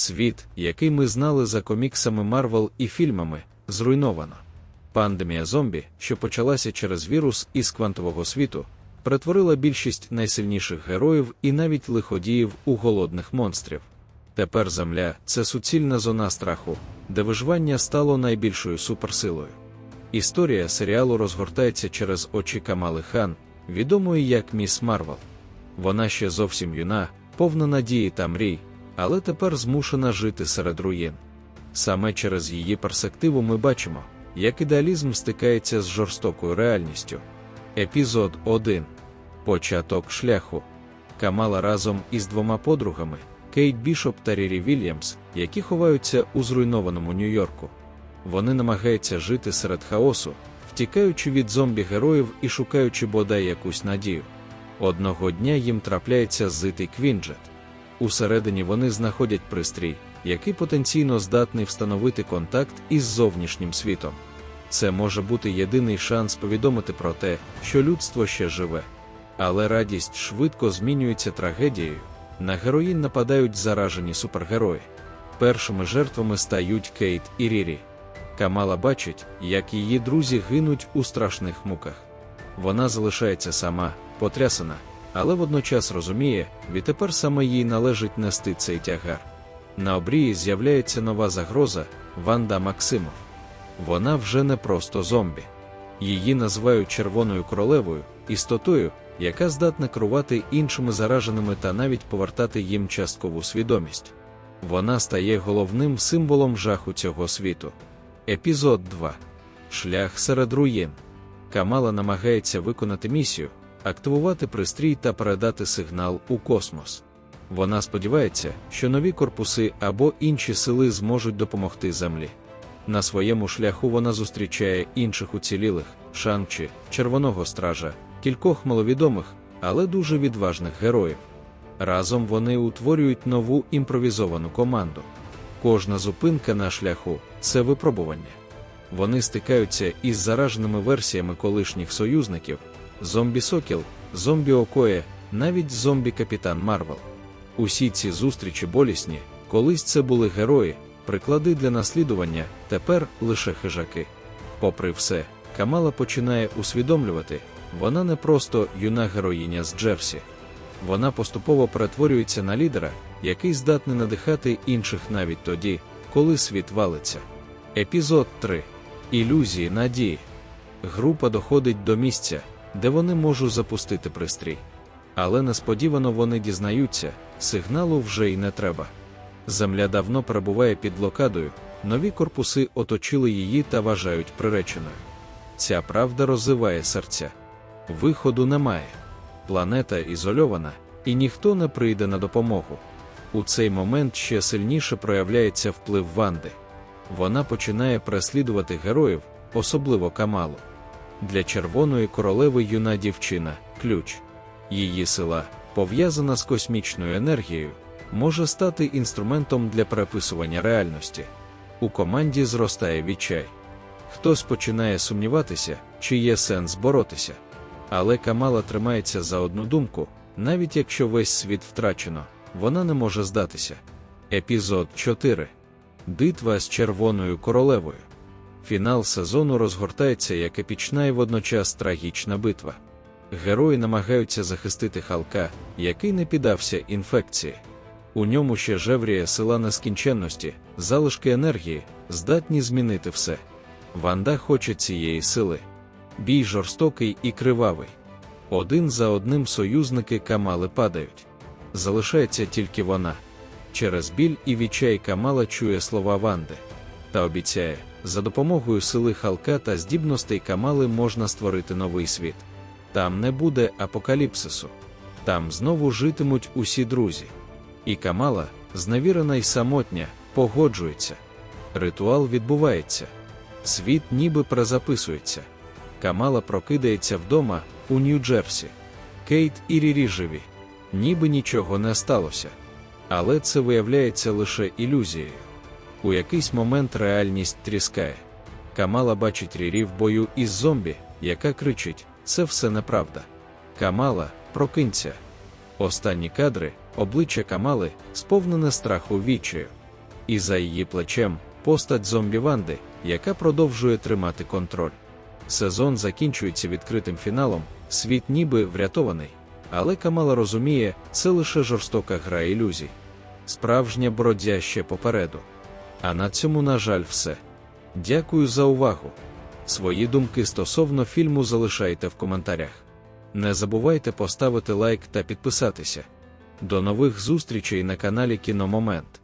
Світ, який ми знали за коміксами Марвел і фільмами, зруйновано. Пандемія зомбі, що почалася через вірус із квантового світу, перетворила більшість найсильніших героїв і навіть лиходіїв у голодних монстрів. Тепер Земля це суцільна зона страху, де виживання стало найбільшою суперсилою. Історія серіалу розгортається через очі Камали Хан, відомої як Міс Марвел. Вона ще зовсім юна, повна надії та мрій, але тепер змушена жити серед руїн. Саме через її перспективу ми бачимо, як ідеалізм стикається з жорстокою реальністю. Епізод 1. Початок шляху. Камала разом із двома подругами Кейт Бішоп та Рірі Вільямс, які ховаються у зруйнованому Нью-Йорку. Вони намагаються жити серед хаосу, втікаючи від зомбі-героїв і шукаючи бодай якусь надію. Одного дня їм трапляється зитий Квінджет. Усередині вони знаходять пристрій, який потенційно здатний встановити контакт із зовнішнім світом. Це може бути єдиний шанс повідомити про те, що людство ще живе. Але радість швидко змінюється трагедією. На героїн нападають заражені супергерої. Першими жертвами стають Кейт і Рірі. Камала бачить, як її друзі гинуть у страшних муках. Вона залишається сама, потрясена, але водночас розуміє, відтепер саме їй належить нести цей тягар. На обрії з'являється нова загроза Ванда Максимов. Вона вже не просто зомбі. Її називають червоною королевою, істотою, яка здатна керувати іншими зараженими та навіть повертати їм часткову свідомість. Вона стає головним символом жаху цього світу. Епізод 2. Шлях серед руїн. Камала намагається виконати місію, активувати пристрій та передати сигнал у космос. Вона сподівається, що нові корпуси або інші сили зможуть допомогти Землі. На своєму шляху вона зустрічає інших уцілілих, Шанчі, Червоного стража, кількох маловідомих, але дуже відважних героїв. Разом вони утворюють нову імпровізовану команду. Кожна зупинка на шляху це випробування. Вони стикаються із зараженими версіями колишніх союзників: зомбі Сокіл, зомбі Окоє, навіть зомбі Капітан Марвел. Усі ці зустрічі болісні, колись це були герої, приклади для наслідування, тепер лише хижаки. Попри все, Камала починає усвідомлювати, вона не просто юна героїня з Джерсі. Вона поступово перетворюється на лідера, який здатний надихати інших навіть тоді, коли світ валиться. Епізод 3. Ілюзії надії. Група доходить до місця, де вони можуть запустити пристрій. Але несподівано вони дізнаються, сигналу вже й не треба. Земля давно перебуває під блокадою, нові корпуси оточили її та вважають приреченою. Ця правда роззиває серця. Виходу немає. Планета ізольована, і ніхто не прийде на допомогу. У цей момент ще сильніше проявляється вплив Ванди. Вона починає переслідувати героїв, особливо Камалу. Для червоної королеви юна дівчина ключ. Її сила, пов'язана з космічною енергією, може стати інструментом для переписування реальності. У команді зростає відчай. Хтось починає сумніватися, чи є сенс боротися. Але Камала тримається за одну думку, навіть якщо весь світ втрачено, вона не може здатися. Епізод 4. Битва з Червоною королевою. Фінал сезону розгортається як епічна і водночас трагічна битва. Герої намагаються захистити Халка, який не піддався інфекції. У ньому ще жевріє сила нескінченності, залишки енергії, здатні змінити все. Ванда хоче цієї сили. Бій жорстокий і кривавий. Один за одним союзники Камали падають. Залишається тільки вона. Через біль і відчай Камала чує слова Ванди та обіцяє, за допомогою сили Халка та здібностей Камали можна створити новий світ. Там не буде апокаліпсису. Там знову житимуть усі друзі. І Камала, зневірена й самотня, погоджується. Ритуал відбувається. Світ ніби перезаписується. Камала прокидається вдома у Нью-Джерсі. Кейт і Рірі живі. Ніби нічого не сталося. Але це виявляється лише ілюзією. У якийсь момент реальність тріскає. Камала бачить Рірі в бою із зомбі, яка кричить: Це все неправда. Камала, прокинься. Останні кадри, обличчя Камали, сповнене страху відчаю. І за її плечем постать зомбі Ванди, яка продовжує тримати контроль. Сезон закінчується відкритим фіналом, світ ніби врятований, але Камала розуміє, це лише жорстока гра ілюзій. Справжня боротьба ще попереду. А на цьому, на жаль, все. Дякую за увагу. Свої думки стосовно фільму залишайте в коментарях. Не забувайте поставити лайк та підписатися. До нових зустрічей на каналі Кіномомент.